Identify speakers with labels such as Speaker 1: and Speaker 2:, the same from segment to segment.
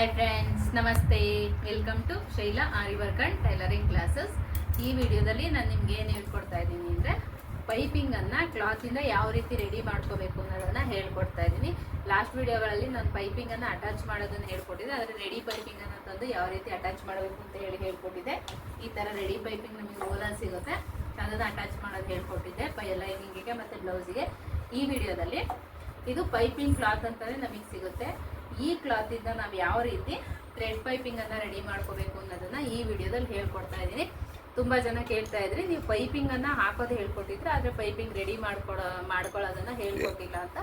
Speaker 1: Hi friends ನಮಸ್ತೆ. Welcome to Shaila aari work and tailoring classes ಈ ವಿಡಿಯೋದಲ್ಲಿ ನಾನು ನಿಮ್ಗೆ ಏನು ಹೇಳ್ಕೊಡ್ತಾ ಇದ್ದೀನಿ ಅಂದರೆ ಪೈಪಿಂಗನ್ನು ಕ್ಲಾತಿಂದ ಯಾವ ರೀತಿ ರೆಡಿ ಮಾಡ್ಕೋಬೇಕು ಅನ್ನೋದನ್ನು ಹೇಳ್ಕೊಡ್ತಾ ಇದ್ದೀನಿ. ಲಾಸ್ಟ್ ವಿಡಿಯೋಗಳಲ್ಲಿ ನಾನು ಪೈಪಿಂಗನ್ನು ಅಟ್ಯಾಚ್ ಮಾಡೋದನ್ನು ಹೇಳ್ಕೊಟ್ಟಿದ್ದೆ. ಆದರೆ ರೆಡಿ ಪೈಪಿಂಗನ್ನು ತಂದು ಯಾವ ರೀತಿ ಅಟ್ಯಾಚ್ ಮಾಡಬೇಕು ಅಂತ ಹೇಳಿ ಹೇಳ್ಕೊಟ್ಟಿದ್ದೆ. ಈ ಥರ ರೆಡಿ ಪೈಪಿಂಗ್ ನಮಗೆ ಓಲಾ ಸಿಗುತ್ತೆ. ಅದನ್ನು ಅಟ್ಯಾಚ್ ಮಾಡೋದು ಹೇಳ್ಕೊಟ್ಟಿದ್ದೆ. ಪೈ ಲೈನಿಂಗಿಗೆ ಮತ್ತು ಬ್ಲೌಸಿಗೆ ಈ ವಿಡಿಯೋದಲ್ಲಿ ಇದು ಪೈಪಿಂಗ್ ಕ್ಲಾತ್ ಅಂತಲೇ ನಮಗೆ ಸಿಗುತ್ತೆ. ಈ ಕ್ಲಾತಿಂದ ನಾವು ಯಾವ ರೀತಿ ಥ್ರೆಡ್ ಪೈಪಿಂಗನ್ನು ರೆಡಿ ಮಾಡ್ಕೋಬೇಕು ಅನ್ನೋದನ್ನ ಈ ವಿಡಿಯೋದಲ್ಲಿ ಹೇಳ್ಕೊಡ್ತಾ ಇದ್ದೀನಿ. ತುಂಬ ಜನ ಕೇಳ್ತಾ ಇದ್ರಿ ನೀವು ಪೈಪಿಂಗನ್ನು ಹಾಕೋದು ಹೇಳ್ಕೊಟ್ಟಿದ್ರೆ ಆದರೆ ಪೈಪಿಂಗ್ ರೆಡಿ ಮಾಡ್ಕೊಡೋ ಮಾಡ್ಕೊಳ್ಳೋದನ್ನು ಹೇಳ್ಕೊಟ್ಟಿಲ್ಲ ಅಂತ.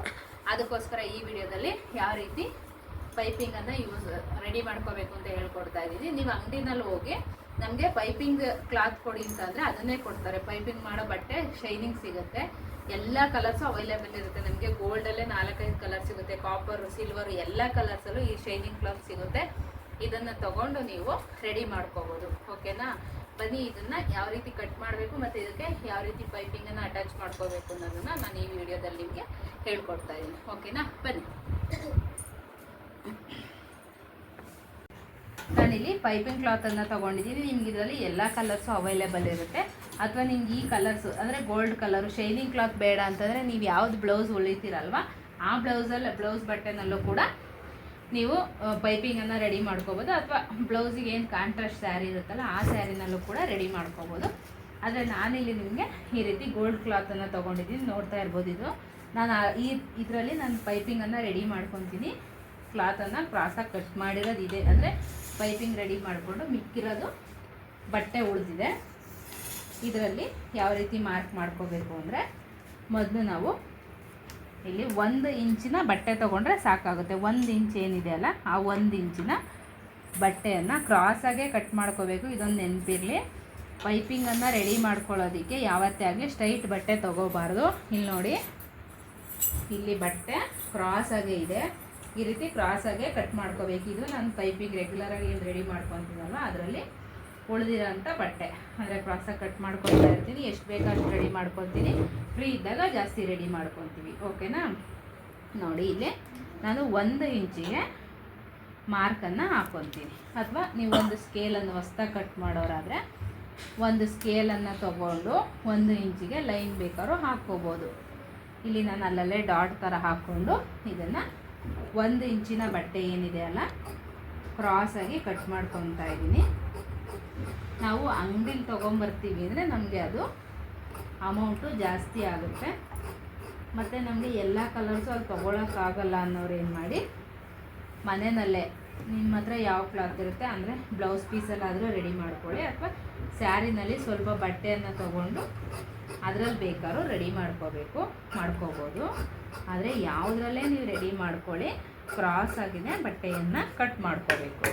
Speaker 1: ಅದಕ್ಕೋಸ್ಕರ ಈ ವಿಡಿಯೋದಲ್ಲಿ ಯಾವ ರೀತಿ ಪೈಪಿಂಗನ್ನು ಯೂಸ್ ರೆಡಿ ಮಾಡ್ಕೋಬೇಕು ಅಂತ ಹೇಳ್ಕೊಡ್ತಾ ಇದ್ದೀನಿ. ನೀವು ಅಂಗಡಿನಲ್ಲಿ ಹೋಗಿ ನಮಗೆ ಪೈಪಿಂಗ್ ಕ್ಲಾತ್ ಕೊಡಿ ಅಂತಂದರೆ ಅದನ್ನೇ ಕೊಡ್ತಾರೆ. ಪೈಪಿಂಗ್ ಮಾಡೋ ಬಟ್ಟೆ ಶೈನಿಂಗ್ ಸಿಗುತ್ತೆ. ಎಲ್ಲ ಕಲರ್ಸು ಅವೈಲೇಬಲ್ ಇರುತ್ತೆ. ನಮಗೆ ಗೋಲ್ಡಲ್ಲೇ ನಾಲ್ಕೈದು ಕಲರ್ ಸಿಗುತ್ತೆ. ಕಾಪರ್ ಸಿಲ್ವರ್ ಎಲ್ಲ ಕಲರ್ಸಲ್ಲೂ ಈ ಶೈನಿಂಗ್ ಕ್ಲಾತ್ ಸಿಗುತ್ತೆ. ಇದನ್ನು ತಗೊಂಡು ನೀವು ರೆಡಿ ಮಾಡ್ಕೋಬೋದು. ಓಕೆನಾ ಬನ್ನಿ, ಇದನ್ನ ಯಾವ ರೀತಿ ಕಟ್ ಮಾಡಬೇಕು ಮತ್ತು ಇದಕ್ಕೆ ಯಾವ ರೀತಿ ಪೈಪಿಂಗನ್ನು ಅಟ್ಯಾಚ್ ಮಾಡ್ಕೋಬೇಕು ಅನ್ನೋದನ್ನ ನಾನು ಈ ವಿಡಿಯೋದಲ್ಲಿ ನಿಮಗೆ ಹೇಳ್ಕೊಡ್ತಾ ಇದ್ದೀನಿ. ಓಕೆನಾ ಬನ್ನಿ. ನಾನಿಲ್ಲಿ ಪೈಪಿಂಗ್ ಕ್ಲಾತನ್ನು ತೊಗೊಂಡಿದ್ದೀನಿ. ನಿಮ್ಗೆ ಇದರಲ್ಲಿ ಎಲ್ಲ ಕಲರ್ಸು ಅವೈಲೇಬಲ್ ಇರುತ್ತೆ. ಅಥವಾ ನಿಮ್ಗೆ ಈ ಕಲರ್ಸು ಅಂದರೆ ಗೋಲ್ಡ್ ಕಲರು ಶೈನಿಂಗ್ ಕ್ಲಾತ್ ಬೇಡ ಅಂತಂದರೆ ನೀವು ಯಾವ್ದು ಬ್ಲೌಸ್ ಹೊಲಿತೀರಲ್ವ ಆ ಬ್ಲೌಸಲ್ಲಿ ಬ್ಲೌಸ್ ಬಟ್ಟೆನಲ್ಲೂ ಕೂಡ ನೀವು ಪೈಪಿಂಗನ್ನು ರೆಡಿ ಮಾಡ್ಕೋಬೋದು. ಅಥವಾ ಬ್ಲೌಸಿಗೆ ಏನು ಕಾಂಟ್ರಾಸ್ಟ್ ಸ್ಯಾರಿ ಇರುತ್ತಲ್ಲ, ಆ ಸ್ಯಾರಿನಲ್ಲೂ ಕೂಡ ರೆಡಿ ಮಾಡ್ಕೋಬೋದು. ಆದರೆ ನಾನಿಲ್ಲಿ ನಿಮಗೆ ಈ ರೀತಿ ಗೋಲ್ಡ್ ಕ್ಲಾತನ್ನು ತೊಗೊಂಡಿದ್ದೀನಿ, ನೋಡ್ತಾ ಇರ್ಬೋದು ಇದು. ನಾನು ಈ, ಇದರಲ್ಲಿ ನಾನು ಪೈಪಿಂಗನ್ನು ರೆಡಿ ಮಾಡ್ಕೊತೀನಿ. ಕ್ಲಾತನ್ನು ಕ್ರಾಸಾಗಿ ಕಟ್ ಮಾಡಿರೋದು ಇದೆ ಅಂದರೆ ಪೈಪಿಂಗ್ ರೆಡಿ ಮಾಡಿಕೊಂಡು ಮಿಕ್ಕಿರೋದು ಬಟ್ಟೆ ಉಳಿದಿದೆ. ಇದರಲ್ಲಿ ಯಾವ ರೀತಿ ಮಾರ್ಕ್ ಮಾಡ್ಕೋಬೇಕು ಅಂದರೆ ಮೊದಲು ನಾವು ಇಲ್ಲಿ ಒಂದು ಇಂಚಿನ ಬಟ್ಟೆ ತೊಗೊಂಡ್ರೆ ಸಾಕಾಗುತ್ತೆ. ಒಂದು ಇಂಚ್ ಏನಿದೆ ಅಲ್ಲ, ಆ ಒಂದು ಇಂಚಿನ ಬಟ್ಟೆಯನ್ನು ಕ್ರಾಸಾಗೆ ಕಟ್ ಮಾಡ್ಕೋಬೇಕು. ಇದೊಂದು ನೆನಪಿರಲಿ. ಪೈಪಿಂಗನ್ನು ರೆಡಿ ಮಾಡ್ಕೊಳ್ಳೋದಕ್ಕೆ ಯಾವತ್ತೇ ಆಗಲಿ ಸ್ಟ್ರೈಟ್ ಬಟ್ಟೆ ತೊಗೋಬಾರ್ದು. ಇಲ್ಲಿ ನೋಡಿ, ಇಲ್ಲಿ ಬಟ್ಟೆ ಕ್ರಾಸಾಗೆ ಇದೆ. ಈ ರೀತಿ ಕ್ರಾಸಾಗೆ ಕಟ್ ಮಾಡ್ಕೋಬೇಕು. ಇದು ನಾನು ಪೈಪಿಂಗ್ ರೆಗ್ಯುಲರಾಗಿ ಏನು ರೆಡಿ ಮಾಡ್ಕೊತೀನಲ್ವ ಅದರಲ್ಲಿ ಉಳಿದಿರೋಂಥ ಬಟ್ಟೆ. ಅಂದರೆ ಕ್ರಾಸಾಗಿ ಕಟ್ ಮಾಡ್ಕೊತಾ ಇರ್ತೀನಿ. ಎಷ್ಟು ಬೇಕೋ ಅಷ್ಟು ರೆಡಿ ಮಾಡ್ಕೊತೀನಿ ಫ್ರೀ ಇದ್ದಾಗ ಜಾಸ್ತಿ ರೆಡಿ ಮಾಡ್ಕೊತೀವಿ ಓಕೆನಾ ನೋಡಿ ಇಲ್ಲಿ ನಾನು ಒಂದು ಇಂಚಿಗೆ ಮಾರ್ಕನ್ನು ಹಾಕ್ಕೊತೀನಿ ಅಥವಾ ನೀವು ಒಂದು ಸ್ಕೇಲನ್ನು ಹೊಸ್ದಾಗಿ ಕಟ್ ಮಾಡೋರಾದರೆ ಒಂದು ಸ್ಕೇಲನ್ನು ತಗೊಂಡು ಒಂದು ಇಂಚಿಗೆ ಲೈನ್ ಬೇಕಾದ್ರೂ ಹಾಕ್ಕೋಬೋದು. ಇಲ್ಲಿ ನಾನು ಅಲ್ಲಲ್ಲೇ ಡಾಟ್ ಥರ ಹಾಕ್ಕೊಂಡು ಇದನ್ನು ಒಂದು ಇಂಚಿನ ಬಟ್ಟೆ ಏನಿದೆ ಅಲ್ಲ ಕ್ರಾಸಾಗಿ ಕಟ್ ಮಾಡ್ಕೊತಾ ಇದ್ದೀನಿ. ನಾವು ಅಂಗಡಿಲಿ ತೊಗೊಂಬರ್ತೀವಿ ಅಂದರೆ ನಮಗೆ ಅದು ಅಮೌಂಟು ಜಾಸ್ತಿ ಆಗುತ್ತೆ. ಮತ್ತು ನಮಗೆ ಎಲ್ಲ ಕಲರ್ಸು ಅಲ್ಲಿ ತೊಗೊಳಕ್ಕಾಗಲ್ಲ ಅನ್ನೋರು ಏನು ಮಾಡಿ, ಮನೆಯಲ್ಲೇ ನಿಮ್ಮ ಹತ್ರ ಯಾವ ಕ್ಲಾತ್ ಇರುತ್ತೆ ಅಂದರೆ ಬ್ಲೌಸ್ ಪೀಸಲ್ಲಾದರೂ ರೆಡಿ ಮಾಡ್ಕೊಳ್ಳಿ ಅಥವಾ ಸ್ಯಾರಿನಲ್ಲಿ ಸ್ವಲ್ಪ ಬಟ್ಟೆಯನ್ನು ತೊಗೊಂಡು ಅದರಲ್ಲಿ ಬೇಕಾದ್ರೂ ರೆಡಿ ಮಾಡ್ಕೋಬೇಕು, ಮಾಡ್ಕೋಬೋದು. ಆದರೆ ಯಾವುದರಲ್ಲೇ ನೀವು ರೆಡಿ ಮಾಡ್ಕೊಳ್ಳಿ ಕ್ರಾಸ್ ಆಗಿದೆ ಬಟ್ಟೆಯನ್ನು ಕಟ್ ಮಾಡ್ಕೋಬೇಕು.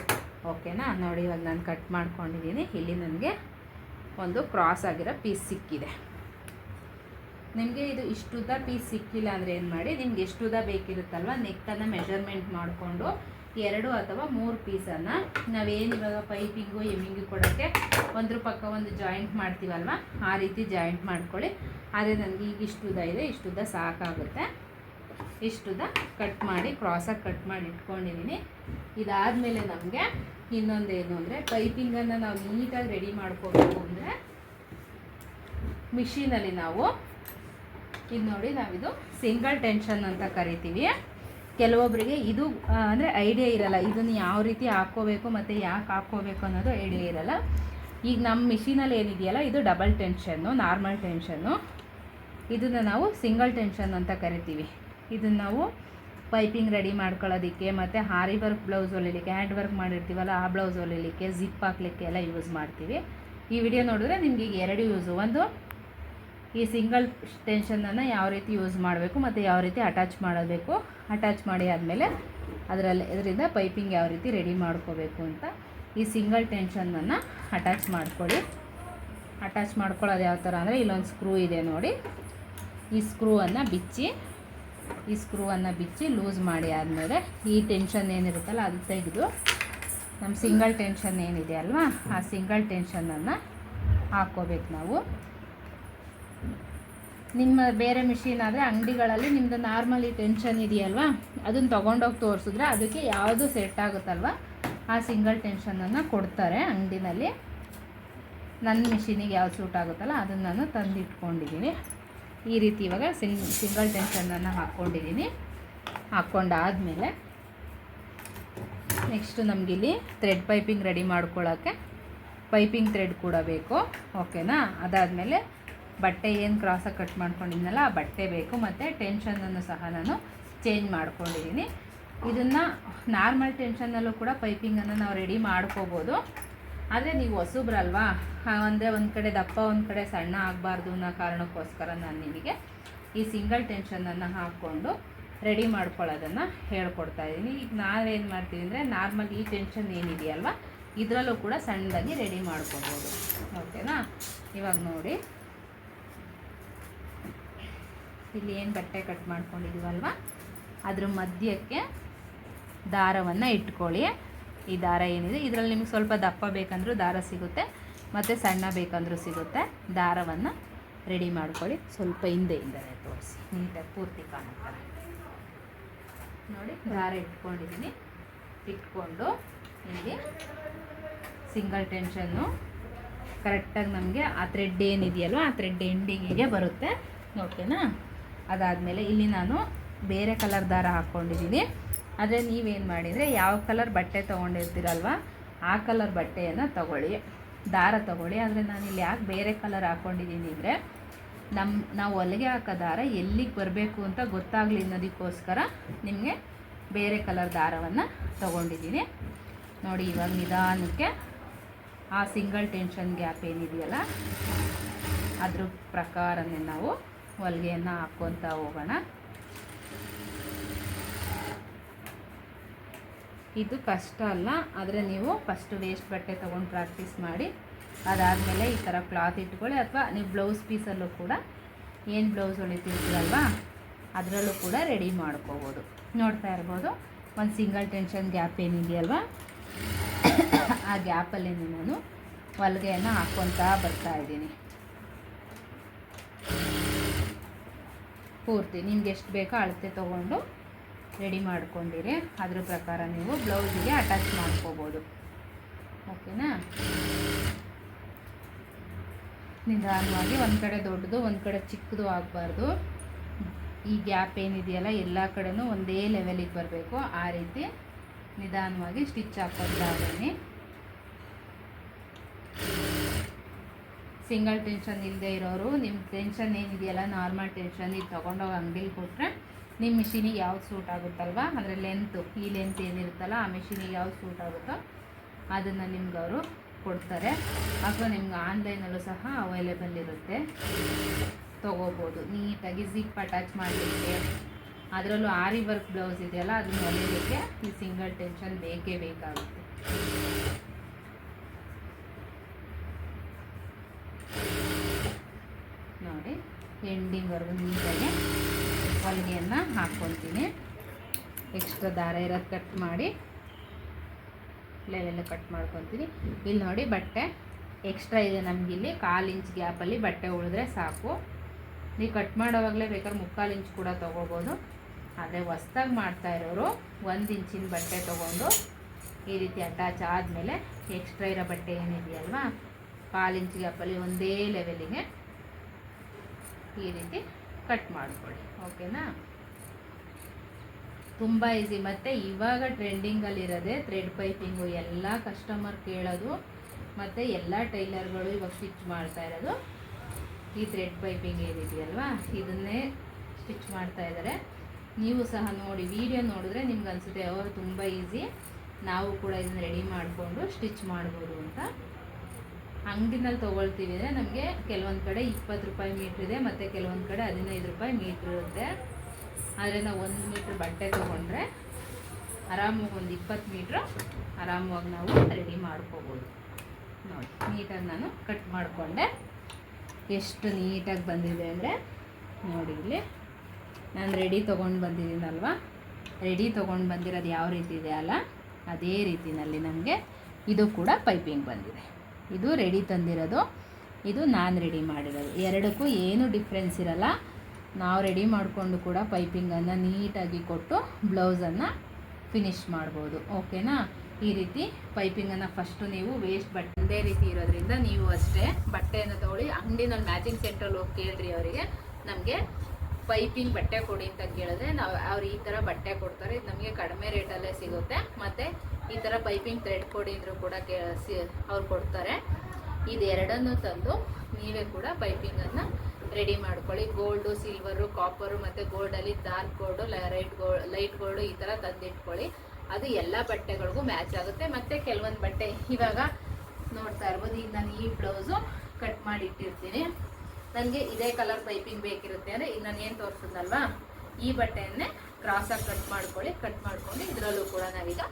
Speaker 1: ಓಕೆನಾ? ನೋಡಿ, ಇವಾಗ ನಾನು ಕಟ್ ಮಾಡ್ಕೊಂಡಿದ್ದೀನಿ ಇಲ್ಲಿ ನನಗೆ ಒಂದು ಕ್ರಾಸ್ ಆಗಿರೋ ಪೀಸ್ ಸಿಕ್ಕಿದೆ. ನಿಮಗೆ ಇದು ಇಷ್ಟುದ ಪೀಸ್ ಸಿಕ್ಕಿಲ್ಲ ಅಂದರೆ ಏನು ಮಾಡಿ, ನಿಮ್ಗೆ ಎಷ್ಟುದ್ದ ಬೇಕಿರುತ್ತಲ್ವ ನೆಕ್ಕನ್ನು ಮೆಷರ್ಮೆಂಟ್ ಮಾಡಿಕೊಂಡು ಎರಡು ಅಥವಾ ಮೂರು ಪೀಸನ್ನು ನಾವೇನು ಇವಾಗ ಪೈಪಿಂಗು ಎಮ್ಮಿಂಗು ಕೊಡೋಕ್ಕೆ ಒಂದ್ರ ಪಕ್ಕ ಒಂದು ಜಾಯಿಂಟ್ ಮಾಡ್ತೀವಲ್ವ, ಆ ರೀತಿ ಜಾಯಿಂಟ್ ಮಾಡ್ಕೊಳ್ಳಿ. ಆದರೆ ನನಗೆ ಈಗ ಇಷ್ಟುದ್ದ ಇದೆ ಇಷ್ಟುದ ಸಾಕಾಗುತ್ತೆ. ಇಷ್ಟುದ ಕಟ್ ಮಾಡಿ ಕ್ರಾಸಾಗಿ ಕಟ್ ಮಾಡಿ ಇಟ್ಕೊಂಡಿದ್ದೀನಿ ಇದಾದಮೇಲೆ ನಮಗೆ ಇನ್ನೊಂದೇನು ಅಂದರೆ ಪೈಪಿಂಗನ್ನು ನಾವು ನೀಟಾಗಿ ರೆಡಿ ಮಾಡ್ಕೋಬೇಕು ಅಂದರೆ ಮಿಷಿನಲ್ಲಿ ನಾವು ಇದು ನೋಡಿ ನಾವಿದು ಸಿಂಗಲ್ ಟೆನ್ಷನ್ ಅಂತ ಕರಿತೀವಿ. ಕೆಲವೊಬ್ಬರಿಗೆ ಇದು ಅಂದರೆ ಐಡಿಯಾ ಇರಲ್ಲ. ಇದನ್ನು ಯಾವ ರೀತಿ ಹಾಕ್ಕೋಬೇಕು ಮತ್ತು ಯಾಕೆ ಹಾಕ್ಕೋಬೇಕು ಅನ್ನೋದು ಐಡಿಯಾ ಇರಲ್ಲ. ಈಗ ನಮ್ಮ ಮಿಷಿನಲ್ಲಿ ಏನಿದೆಯಲ್ಲ, ಇದು ಡಬಲ್ ಟೆನ್ಷನ್ನು ನಾರ್ಮಲ್ ಟೆನ್ಷನ್ನು ಇದನ್ನು ನಾವು ಸಿಂಗಲ್ ಟೆನ್ಷನ್ ಅಂತ ಕರಿತೀವಿ. ಇದನ್ನು ನಾವು ಪೈಪಿಂಗ್ ರೆಡಿ ಮಾಡ್ಕೊಳ್ಳೋದಕ್ಕೆ ಮತ್ತು ಹಾರಿ ವರ್ಕ್ ಬ್ಲೌಸ್ ಹೊಲಿಲಿಕ್ಕೆ ಹ್ಯಾಂಡ್ ವರ್ಕ್ ಮಾಡಿರ್ತೀವಲ್ಲ ಆ ಬ್ಲೌಸ್ ಹೊಲಿಲಿಕ್ಕೆ ಜಿಪ್ ಹಾಕ್ಲಿಕ್ಕೆ ಎಲ್ಲ ಯೂಸ್ ಮಾಡ್ತೀವಿ. ಈ ವಿಡಿಯೋ ನೋಡಿದ್ರೆ ನಿಮಗೆ ಈಗ ಎರಡು ಯೂಸು ಒಂದು ಈ ಸಿಂಗಲ್ ಟೆನ್ಷನನ್ನು ಯಾವ ರೀತಿ ಯೂಸ್ ಮಾಡಬೇಕು ಮತ್ತು ಯಾವ ರೀತಿ ಅಟ್ಯಾಚ್ ಮಾಡಬೇಕು. ಅಟ್ಯಾಚ್ ಮಾಡಿ ಆದಮೇಲೆ ಅದರಲ್ಲಿ, ಇದರಿಂದ ಪೈಪಿಂಗ್ ಯಾವ ರೀತಿ ರೆಡಿ ಮಾಡ್ಕೋಬೇಕು ಅಂತ ಈ ಸಿಂಗಲ್ ಟೆನ್ಷನನ್ನು ಅಟ್ಯಾಚ್ ಮಾಡ್ಕೊಳ್ಳಿ. ಅಟ್ಯಾಚ್ ಮಾಡ್ಕೊಳ್ಳೋದು ಯಾವ ಥರ ಅಂದರೆ ಇಲ್ಲೊಂದು ಸ್ಕ್ರೂ ಇದೆ ನೋಡಿ. ಈ ಸ್ಕ್ರೂವನ್ನು ಬಿಚ್ಚಿ ಈ ಸ್ಕ್ರೂವನ್ನು ಬಿಚ್ಚಿ ಲೂಸ್ ಮಾಡಿ ಆದಮೇಲೆ ಈ ಟೆನ್ಷನ್ ಏನಿರುತ್ತಲ್ಲ ಅದು ತೆಗೆದು ನಮ್ಮ ಸಿಂಗಲ್ ಟೆನ್ಷನ್ ಏನಿದೆ ಅಲ್ವಾ? ಆ ಸಿಂಗಲ್ ಟೆನ್ಷನನ್ನು ಹಾಕ್ಕೋಬೇಕು ನಾವು. ನಿಮ್ಮ ಬೇರೆ ಮಿಷಿನ್ ಆದರೆ ಅಂಗಡಿಗಳಲ್ಲಿ ನಿಮ್ಮದು ನಾರ್ಮಲಿ ಟೆನ್ಷನ್ ಇದೆಯಲ್ವಾ? ಅದನ್ನು ತೊಗೊಂಡೋಗಿ ತೋರಿಸಿದ್ರೆ ಅದಕ್ಕೆ ಯಾವುದು ಸೆಟ್ ಆಗುತ್ತಲ್ವ? ಆ ಸಿಂಗಲ್ ಟೆನ್ಷನನ್ನು ಕೊಡ್ತಾರೆ ಅಂಗಡಿನಲ್ಲಿ. ನನ್ನ ಮಿಷಿನಿಗೆ ಯಾವ್ದು ಸೂಟ್ ಆಗುತ್ತಲ್ಲ ಅದನ್ನು ನಾನು ತಂದಿಟ್ಕೊಂಡಿದ್ದೀನಿ. ಈ ರೀತಿ ಇವಾಗ ಸಿಂಗ್ ಸಿಂಗಲ್ ಟೆನ್ಷನನ್ನು ಹಾಕ್ಕೊಂಡಿದ್ದೀನಿ ಹಾಕ್ಕೊಂಡಾದಮೇಲೆ ನೆಕ್ಸ್ಟು ನಮಗಿಲ್ಲಿ ಥ್ರೆಡ್ ಪೈಪಿಂಗ್ ರೆಡಿ ಮಾಡ್ಕೊಳ್ಳೋಕ್ಕೆ ಪೈಪಿಂಗ್ ಥ್ರೆಡ್ ಕೂಡ ಬೇಕು. ಓಕೆನಾ? ಅದಾದಮೇಲೆ ಬಟ್ಟೆ ಏನು ಕ್ರಾಸಾಗಿ ಕಟ್ ಮಾಡ್ಕೊಂಡಿದ್ದೀನಲ್ಲ ಆ ಬಟ್ಟೆ ಬೇಕು ಮತ್ತು ಟೆನ್ಷನನ್ನು ಸಹ ನಾನು ಚೇಂಜ್ ಮಾಡ್ಕೊಂಡಿದ್ದೀನಿ ಇದನ್ನು ನಾರ್ಮಲ್ ಟೆನ್ಷನ್ನಲ್ಲೂ ಕೂಡ ಪೈಪಿಂಗನ್ನು ನಾವು ರೆಡಿ ಮಾಡ್ಕೋಬೋದು. ಆದರೆ ನೀವು ಹೊಸಬ್ರಲ್ವಾ? ಅಂದರೆ ಒಂದು ಕಡೆ ದಪ್ಪ, ಒಂದು ಕಡೆ ಸಣ್ಣ ಆಗಬಾರ್ದು ಅನ್ನೋ ಕಾರಣಕ್ಕೋಸ್ಕರ ನಾನು ನಿಮಗೆ ಈ ಸಿಂಗಲ್ ಟೆನ್ಷನನ್ನು ಹಾಕ್ಕೊಂಡು ರೆಡಿ ಮಾಡ್ಕೊಳ್ಳೋದನ್ನು ಹೇಳ್ಕೊಡ್ತಾ ಇದ್ದೀನಿ ಈಗ ನಾವೇನು ಮಾಡ್ತೀವಿ ಅಂದರೆ ನಾರ್ಮಲ್ ಈ ಟೆನ್ಷನ್ ಏನಿದೆಯಲ್ವ, ಇದರಲ್ಲೂ ಕೂಡ ಸಣ್ಣದಾಗಿ ರೆಡಿ ಮಾಡ್ಕೋಬೋದು. ಓಕೆನಾ ಇವಾಗ ನೋಡಿ. ಇಲ್ಲಿ ಏನು ಬಟ್ಟೆ ಕಟ್ ಮಾಡ್ಕೊಂಡಿದ್ದೀವಲ್ವ ಅದ್ರ ಮಧ್ಯಕ್ಕೆ ದಾರವನ್ನು ಇಟ್ಕೊಳ್ಳಿ. ಈ ದಾರ ಏನಿದೆ, ಇದರಲ್ಲಿ ನಿಮಗೆ ಸ್ವಲ್ಪ ದಪ್ಪ ಬೇಕಂದರೂ ದಾರ ಸಿಗುತ್ತೆ, ಮತ್ತು ಸಣ್ಣ ಬೇಕಂದರೂ ಸಿಗುತ್ತೆ. ದಾರವನ್ನು ರೆಡಿ ಮಾಡ್ಕೊಳ್ಳಿ, ಸ್ವಲ್ಪ ಹಿಂದೆ ಹಿಂದೆ ತೋರಿಸಿ. ನೀಟಾಗಿ ಪೂರ್ತಿ ಕಾಣುತ್ತೆ. ನೋಡಿ, ದಾರ ಇಟ್ಕೊಂಡಿದ್ದೀನಿ. ಇಟ್ಕೊಂಡು ಇಲ್ಲಿ ಸಿಂಗಲ್ ಟೆನ್ಷನ್ನು ಕರೆಕ್ಟಾಗಿ ನಮಗೆ ಆ ಥ್ರೆಡ್ ಏನಿದೆಯಲ್ವ ಆ ಥ್ರೆಡ್ ಎಂಡಿಂಗಿಗೆ ಬರುತ್ತೆ. ಓಕೆನಾ ಅದಾದಮೇಲೆ ಇಲ್ಲಿ ನಾನು ಬೇರೆ ಕಲರ್ ದಾರ ಹಾಕ್ಕೊಂಡಿದ್ದೀನಿ ಆದರೆ ನೀವೇನು ಮಾಡಿದರೆ ಯಾವ ಕಲರ್ ಬಟ್ಟೆ ತೊಗೊಂಡಿರ್ತೀರಲ್ವ, ಆ ಕಲರ್ ಬಟ್ಟೆಯನ್ನು ತಗೊಳ್ಳಿ, ದಾರ ತಗೊಳ್ಳಿ. ಆದರೆ ನಾನು ಇಲ್ಲಿ ಯಾಕೆ ಬೇರೆ ಕಲರ್ ಹಾಕ್ಕೊಂಡಿದ್ದೀನಿ ಅಂದರೆ ನಮ್ಮ ನಾವು ಹೊಲಿಗೆ ಹಾಕೋ ದಾರ ಎಲ್ಲಿಗೆ ಬರಬೇಕು ಅಂತ ಗೊತ್ತಾಗಲಿ ಅನ್ನೋದಕ್ಕೋಸ್ಕರ ನಿಮಗೆ ಬೇರೆ ಕಲರ್ ದಾರವನ್ನು ತಗೊಂಡಿದ್ದೀನಿ. ನೋಡಿ, ಇವಾಗ ನಿಧಾನಕ್ಕೆ ಆ ಸಿಂಗಲ್ ಟೆನ್ಷನ್ ಗ್ಯಾಪ್ ಏನಿದೆಯಲ್ಲ, ಅದ್ರ ಪ್ರಕಾರನೇ ನಾವು ಹೊಲಿಗೆಯನ್ನು ಹಾಕ್ಕೊತ ಹೋಗೋಣ. ಇದು ಕಷ್ಟ ಅಲ್ಲ, ಆದರೆ ನೀವು ಫಸ್ಟ್ ವೇಸ್ಟ್ ಬಟ್ಟೆ ತೊಗೊಂಡು ಪ್ರಾಕ್ಟೀಸ್ ಮಾಡಿ, ಅದಾದಮೇಲೆ ಈ ಥರ ಕ್ಲಾತ್ ಇಟ್ಕೊಳ್ಳಿ, ಅಥವಾ ನೀವು ಬ್ಲೌಸ್ ಪೀಸಲ್ಲೂ ಕೂಡ, ಏನು ಬ್ಲೌಸ್ ಹೊಳಿತಿರ್ತೀರಲ್ವ ಅದರಲ್ಲೂ ಕೂಡ ರೆಡಿ ಮಾಡ್ಕೋಬೋದು. ನೋಡ್ತಾ ಇರ್ಬೋದು, ಒಂದು ಸಿಂಗಲ್ ಟೆನ್ಷನ್ ಗ್ಯಾಪ್ ಏನಿದೆಯಲ್ವ, ಆ ಗ್ಯಾಪಲ್ಲಿ ನಾನು ಹೊಲಿಗೆಯನ್ನು ಹಾಕ್ಕೊತಾ ಬರ್ತಾ ಇದ್ದೀನಿ. ಪೂರ್ತಿ, ನಿಮ್ಗೆ ಎಷ್ಟು ಬೇಕೋ ಅಳತೆ ತೊಗೊಂಡು ರೆಡಿ ಮಾಡ್ಕೊಂಡಿರಿ. ಅದ್ರ ಪ್ರಕಾರ ನೀವು ಬ್ಲೌಸಿಗೆ ಅಟ್ಯಾಚ್ ಮಾಡ್ಕೋಬೋದು. ಓಕೆನಾ? ನಿಧಾನವಾಗಿ ಒಂದು ಕಡೆ ದೊಡ್ಡದು, ಒಂದು ಕಡೆ ಚಿಕ್ಕದು ಆಗಬಾರ್ದು. ಈ ಗ್ಯಾಪ್ ಏನಿದೆಯಲ್ಲ, ಎಲ್ಲ ಕಡೆನೂ ಒಂದೇ ಲೆವೆಲಿಗೆ ಬರಬೇಕು. ಆ ರೀತಿ ನಿಧಾನವಾಗಿ ಸ್ಟಿಚ್ ಹಾಕೋತಾ ಬನ್ನಿ. ಸಿಂಗಲ್ ಟೆನ್ಷನ್ ಇಲ್ಲದೆ ಇರೋರು ನಿಮ್ಮ ಟೆನ್ಷನ್ ಏನಿದೆಯಲ್ಲ ನಾರ್ಮಲ್ ಟೆನ್ಷನ್ ಇದು ತೊಗೊಂಡೋಗಿ ಅಂಗಡಿಲಿ ಕೊಟ್ಟರೆ ನಿಮ್ಮ ಮಿಷಿನಿಗೆ ಯಾವ್ದು ಸೂಟ್ ಆಗುತ್ತಲ್ವ? ಅದರ ಲೆಂತು ಈ ಲೆಂತ್ ಏನಿರುತ್ತಲ್ಲ, ಆ ಮಿಷಿನಿಗೆ ಯಾವ್ದು ಸೂಟ್ ಆಗುತ್ತೋ ಅದನ್ನು ನಿಮ್ಗೆ ಅವರು ಕೊಡ್ತಾರೆ. ಅಥವಾ ನಿಮ್ಗೆ ಆನ್ಲೈನಲ್ಲೂ ಸಹ ಅವೈಲೇಬಲ್ ಇರುತ್ತೆ. ತೊಗೋಬೋದು. ನೀಟಾಗಿ ಜಿಪ್ ಅಟ್ಯಾಚ್ ಮಾಡಲಿಕ್ಕೆ. ಅದರಲ್ಲೂ ಆರಿ ವರ್ಕ್ ಬ್ಲೌಸ್ ಇದೆಯಲ್ಲ, ಅದನ್ನ ಹೊಲಿಯೋದಕ್ಕೆ ಈ ಸಿಂಗಲ್ ಟೆನ್ಷನ್ ಬೇಕೇ ಬೇಕಾಗುತ್ತೆ. ನೋಡಿ ಎಂಡಿಂಗ್ವರೆಗೂ ನೀಟಾಗಿ ಹೊಲಿಗೆಯನ್ನು ಹಾಕ್ಕೊತೀನಿ. ಎಕ್ಸ್ಟ್ರಾ ದಾರ ಇರೋದು ಕಟ್ ಮಾಡಿ. ಲೆವೆಲ್ಲ ಕಟ್ ಮಾಡ್ಕೊತೀನಿ. ಇಲ್ಲಿ ನೋಡಿ ಬಟ್ಟೆ ಎಕ್ಸ್ಟ್ರಾ ಇದೆ ನಮಗಿಲ್ಲಿ ಕಾಲು ಇಂಚ್ ಗ್ಯಾಪಲ್ಲಿ ಬಟ್ಟೆ ಉಳಿದ್ರೆ ಸಾಕು. ನೀವು ಕಟ್ ಮಾಡೋವಾಗಲೇ ಬೇಕಾದ್ರೆ ಮುಕ್ಕಾಲು ಇಂಚ್ ಕೂಡ ತೊಗೋಬೋದು. ಆದರೆ ಹೊಸ್ದಾಗಿ ಮಾಡ್ತಾ ಇರೋರು ಒಂದು ಇಂಚಿನ ಬಟ್ಟೆ ತೊಗೊಂಡು ಈ ರೀತಿ ಅಟ್ಯಾಚ್ ಆದಮೇಲೆ ಎಕ್ಸ್ಟ್ರಾ ಇರೋ ಬಟ್ಟೆ ಏನಿದೆಯಲ್ವಾ? ಕಾಲು ಇಂಚ್ ಗ್ಯಾಪಲ್ಲಿ ಒಂದೇ ಲೆವೆಲಿಗೆ ಈ ರೀತಿ ಕಟ್ ಮಾಡ್ಕೊಳ್ಳಿ. ಓಕೆನಾ? ತುಂಬ ಈಸಿ. ಮತ್ತು ಇವಾಗ ಟ್ರೆಂಡಿಂಗಲ್ಲಿರೋದೆ ಥ್ರೆಡ್ ಪೈಪಿಂಗು ಎಲ್ಲ ಕಸ್ಟಮರ್ ಕೇಳೋದು, ಮತ್ತು ಎಲ್ಲ ಟೈಲರ್ಗಳು ಇವಾಗ ಸ್ಟಿಚ್ ಮಾಡ್ತಾ ಇರೋದು. ಈ ಥ್ರೆಡ್ ಪೈಪಿಂಗ್ ಏನಿದೆಯಲ್ವಾ? ಇದನ್ನೇ ಸ್ಟಿಚ್ ಮಾಡ್ತಾ ಇದ್ದಾರೆ. ನೀವು ಸಹ ನೋಡಿ ವಿಡಿಯೋ ನೋಡಿದ್ರೆ ನಿಮ್ಗೆ ಅನಿಸುತ್ತೆ ಅವರು ತುಂಬ ಈಸಿ. ನಾವು ಕೂಡ ಇದನ್ನು ರೆಡಿ ಮಾಡಿಕೊಂಡು ಸ್ಟಿಚ್ ಮಾಡ್ಬೋದು ಅಂತ. ಅಂಗಡಿನಲ್ಲಿ ತೊಗೊಳ್ತೀವಿ ಅಂದರೆ ನಮಗೆ ಕೆಲವೊಂದು ಕಡೆ ಇಪ್ಪತ್ತು ರೂಪಾಯಿ ಮೀಟ್ರ್ ಇದೆ, ಮತ್ತು ಕೆಲವೊಂದು ಕಡೆ ಹದಿನೈದು ರೂಪಾಯಿ ಮೀಟ್ರ್ ಇರುತ್ತೆ. ಆದರೆ ನಾವು ಒಂದು ಮೀಟ್ರ್ ಬಟ್ಟೆ ತೊಗೊಂಡ್ರೆ ಆರಾಮಾಗಿ ಒಂದು ಇಪ್ಪತ್ತು ಮೀಟ್ರ್ ಆರಾಮವಾಗಿ ನಾವು ರೆಡಿ ಮಾಡ್ಕೋಬೋದು. ನೋಡಿ ನೀಟಾಗಿ ನಾನು ಕಟ್ ಮಾಡಿಕೊಂಡೆ. ಎಷ್ಟು ನೀಟಾಗಿ ಬಂದಿದೆ ಅಂದರೆ, ನೋಡಿ ಇಲ್ಲಿ. ನಾನು ರೆಡಿ ತೊಗೊಂಡು ಬಂದಿದ್ದೀನಲ್ವ ರೆಡಿ ತೊಗೊಂಡು ಬಂದಿರೋದು ಯಾವ ರೀತಿ ಇದೆ ಅಲ್ಲ? ಅದೇ ರೀತಿಯಲ್ಲಿ ನಮಗೆ ಇದು ಕೂಡ ಪೈಪಿಂಗ್ ಬಂದಿದೆ. ಇದು ರೆಡಿ ತಂದಿರೋದು. ಇದು ನಾನು ರೆಡಿ ಮಾಡಿರೋದು. ಎರಡಕ್ಕೂ ಏನು ಡಿಫ್ರೆನ್ಸ್ ಇರಲ್ಲ. ನಾವು ರೆಡಿ ಮಾಡಿಕೊಂಡು ಕೂಡ ಪೈಪಿಂಗನ್ನು ನೀಟಾಗಿ ಕೊಟ್ಟು ಬ್ಲೌಸನ್ನು ಫಿನಿಶ್ ಮಾಡ್ಬೋದು. ಓಕೆನಾ ಈ ರೀತಿ ಪೈಪಿಂಗನ್ನು ಫಸ್ಟು ನೀವು ವೇಸ್ಟ್ ಬಟ್ಟೆ ಒಂದೇ ರೀತಿ ಇರೋದ್ರಿಂದ ನೀವು ಅಷ್ಟೇ ಬಟ್ಟೆಯನ್ನು ತಗೊಳ್ಳಿ ಅಂಗಡಿನಲ್ಲಿ ಮ್ಯಾಚಿಂಗ್ ಸೆಂಟ್ರಲ್ಲಿ ಹೋಗಿ ಕೇಳ್ರಿ ಅವರಿಗೆ. ನಮಗೆ ಪೈಪಿಂಗ್ ಬಟ್ಟೆ ಕೊಡಿ ಅಂತ ಕೇಳಿದ್ರೆ ನಾವು ಅವ್ರು ಈ ಥರ ಬಟ್ಟೆ ಕೊಡ್ತಾರೆ. ನಮಗೆ ಕಡಿಮೆ ರೇಟಲ್ಲೇ ಸಿಗುತ್ತೆ. ಮತ್ತು ಈ ಥರ ಪೈಪಿಂಗ್ ಥ್ರೆಡ್ ಕೊಡಿ ಕೂಡ ಕೇ ಅವ್ರು ಕೊಡ್ತಾರೆ. ಇದೆರಡನ್ನು ತಂದು ನೀವೇ ಕೂಡ ಪೈಪಿಂಗನ್ನು ರೆಡಿ ಮಾಡ್ಕೊಳ್ಳಿ. ಗೋಲ್ಡು ಸಿಲ್ವರು ಕಾಪರು ಮತ್ತು ಗೋಲ್ಡಲ್ಲಿ dark gold light gold light gold ಈ ಥರ ತಂದಿಟ್ಕೊಳ್ಳಿ. ಅದು ಎಲ್ಲ ಬಟ್ಟೆಗಳಿಗೂ ಮ್ಯಾಚ್ ಆಗುತ್ತೆ. ಮತ್ತು ಕೆಲವೊಂದು ಬಟ್ಟೆ ಇವಾಗ ನೋಡ್ತಾ ಇರ್ಬೋದು. ಈಗ ನಾನು ಈ ಬ್ಲೌಸು ಕಟ್ ಮಾಡಿ ಇಟ್ಟಿರ್ತೀನಿ ನನಗೆ ಇದೇ ಕಲರ್ ಪೈಪಿಂಗ್ ಬೇಕಿರುತ್ತೆ ಅಂದರೆ ಈಗ ನಾನು ಏನು ತೋರಿಸಿದ್ನಲ್ವಾ ಈ ಬಟ್ಟೆಯನ್ನೇ ಕ್ರಾಸಾಗಿ ಕಟ್ ಮಾಡ್ಕೊಳ್ಳಿ. ಕಟ್ ಮಾಡ್ಕೊಂಡು ಇದರಲ್ಲೂ ಕೂಡ ನಾವೀಗ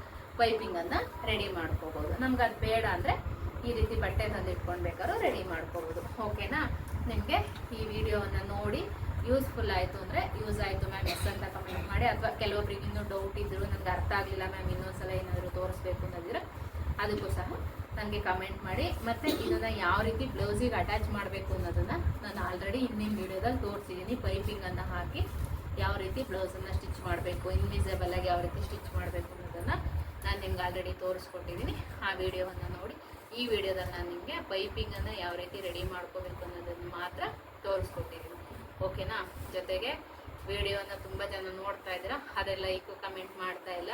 Speaker 1: ಪೈಪಿಂಗನ್ನು ರೆಡಿ ಮಾಡ್ಕೋಬೋದು. ನಮ್ಗೆ ಅದು ಬೇಡ ಅಂದರೆ ಈ ರೀತಿ ಬಟ್ಟೆ ತಂದು ಇಟ್ಕೊಳ್ಬೇಕಾದ್ರೂ ರೆಡಿ ಮಾಡ್ಕೋಬೋದು ಓಕೆನಾ ನಿಮಗೆ ಈ ವಿಡಿಯೋವನ್ನು ನೋಡಿ ಯೂಸ್ಫುಲ್ ಆಯಿತು ಅಂದರೆ ಯೂಸ್ ಆಯಿತು ಮ್ಯಾಮ್ ಎಸ್ ಅಂತ ಕಮೆಂಟ್ ಮಾಡಿ. ಅಥವಾ ಕೆಲವೊಬ್ರಿಗೆ ಇನ್ನೂ ಡೌಟ್ ಇದ್ದರೂ ನನಗೆ ಅರ್ಥ ಆಗಲಿಲ್ಲ ಮ್ಯಾಮ್ ಇನ್ನೊಂದ್ಸಲ ಏನಾದರೂ ತೋರಿಸ್ಬೇಕು ಅನ್ನೋದಿದ್ರೆ ಅದಕ್ಕೂ ಸಹ ನನಗೆ ಕಮೆಂಟ್ ಮಾಡಿ. ಮತ್ತು ಇದನ್ನು ಯಾವ ರೀತಿ ಬ್ಲೌಸಿಗೆ ಅಟ್ಯಾಚ್ ಮಾಡಬೇಕು ಅನ್ನೋದನ್ನು ನಾನು ಆಲ್ರೆಡಿ ಹಿಂದಿನ ವೀಡಿಯೋದಲ್ಲಿ ತೋರಿಸಿದ್ದೀನಿ ಪೈಪಿಂಗನ್ನು ಹಾಕಿ ಯಾವ ರೀತಿ ಬ್ಲೌಸನ್ನು ಸ್ಟಿಚ್ ಮಾಡಬೇಕು ಇನ್ವಿಸಿಬಲ್ ಆಗಿ ಯಾವ ರೀತಿ ಸ್ಟಿಚ್ ಮಾಡಬೇಕು ಅನ್ನೋದನ್ನು ನಾನು ನಿಮ್ಗೆ ಆಲ್ರೆಡಿ ತೋರಿಸ್ಕೊಟ್ಟಿದ್ದೀನಿ ಆ ವಿಡಿಯೋವನ್ನು ನೋಡಿ. ಈ ವಿಡಿಯೋದಲ್ಲಿ ನಾನು ನಿಮಗೆ ಪೈಪಿಂಗನ್ನು ಯಾವ ರೀತಿ ರೆಡಿ ಮಾಡ್ಕೋಬೇಕು ಅನ್ನೋದನ್ನು ಮಾತ್ರ ತೋರಿಸ್ಕೊಟ್ಟಿದ್ದೀನಿ ಓಕೆನಾ? ಜೊತೆಗೆ ವಿಡಿಯೋನ ತುಂಬ ಜನ ನೋಡ್ತಾ ಇದ್ದೀರಾ? ಅದೇ ಲೈಕು ಕಮೆಂಟ್ ಮಾಡ್ತಾ ಇಲ್ಲ.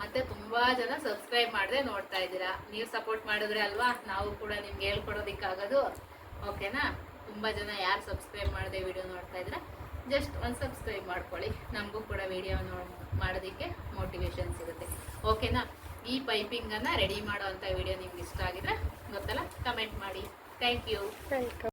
Speaker 1: ಮತ್ತೆ ತುಂಬ ಜನ ಸಬ್ಸ್ಕ್ರೈಬ್ ಮಾಡದೆ ನೋಡ್ತಾ ಇದ್ದೀರಾ? ನೀವು ಸಪೋರ್ಟ್ ಮಾಡಿದ್ರೆ ಅಲ್ವಾ? ನಾವು ಕೂಡ ನಿಮ್ಗೆ ಹೇಳ್ಕೊಡೋದಿಕ್ಕಾಗೋದು. ಓಕೆನಾ? ತುಂಬ ಜನ ಯಾರು ಸಬ್ಸ್ಕ್ರೈಬ್ ಮಾಡದೆ ವಿಡಿಯೋ ನೋಡ್ತಾ ಇದ್ದೀರಾ? ಜಸ್ಟ್ ಒಂದು ಸಬ್ಸ್ಕ್ರೈಬ್ ಮಾಡ್ಕೊಳ್ಳಿ. ನಮಗೂ ಕೂಡ ವಿಡಿಯೋ ನೋಡ್ ಮಾಡೋದಕ್ಕೆ ಮೋಟಿವೇಶನ್ ಸಿಗುತ್ತೆ. ಓಕೆನಾ? ಈ ಪೈಪಿಂಗನ್ನು ರೆಡಿ ಮಾಡೋ ಅಂಥ ವಿಡಿಯೋ ನಿಮ್ಗೆ ಇಷ್ಟ ಆಗಿದ್ರೆ ಗೊತ್ತಲ್ಲ? ಕಮೆಂಟ್ ಮಾಡಿ. Thank you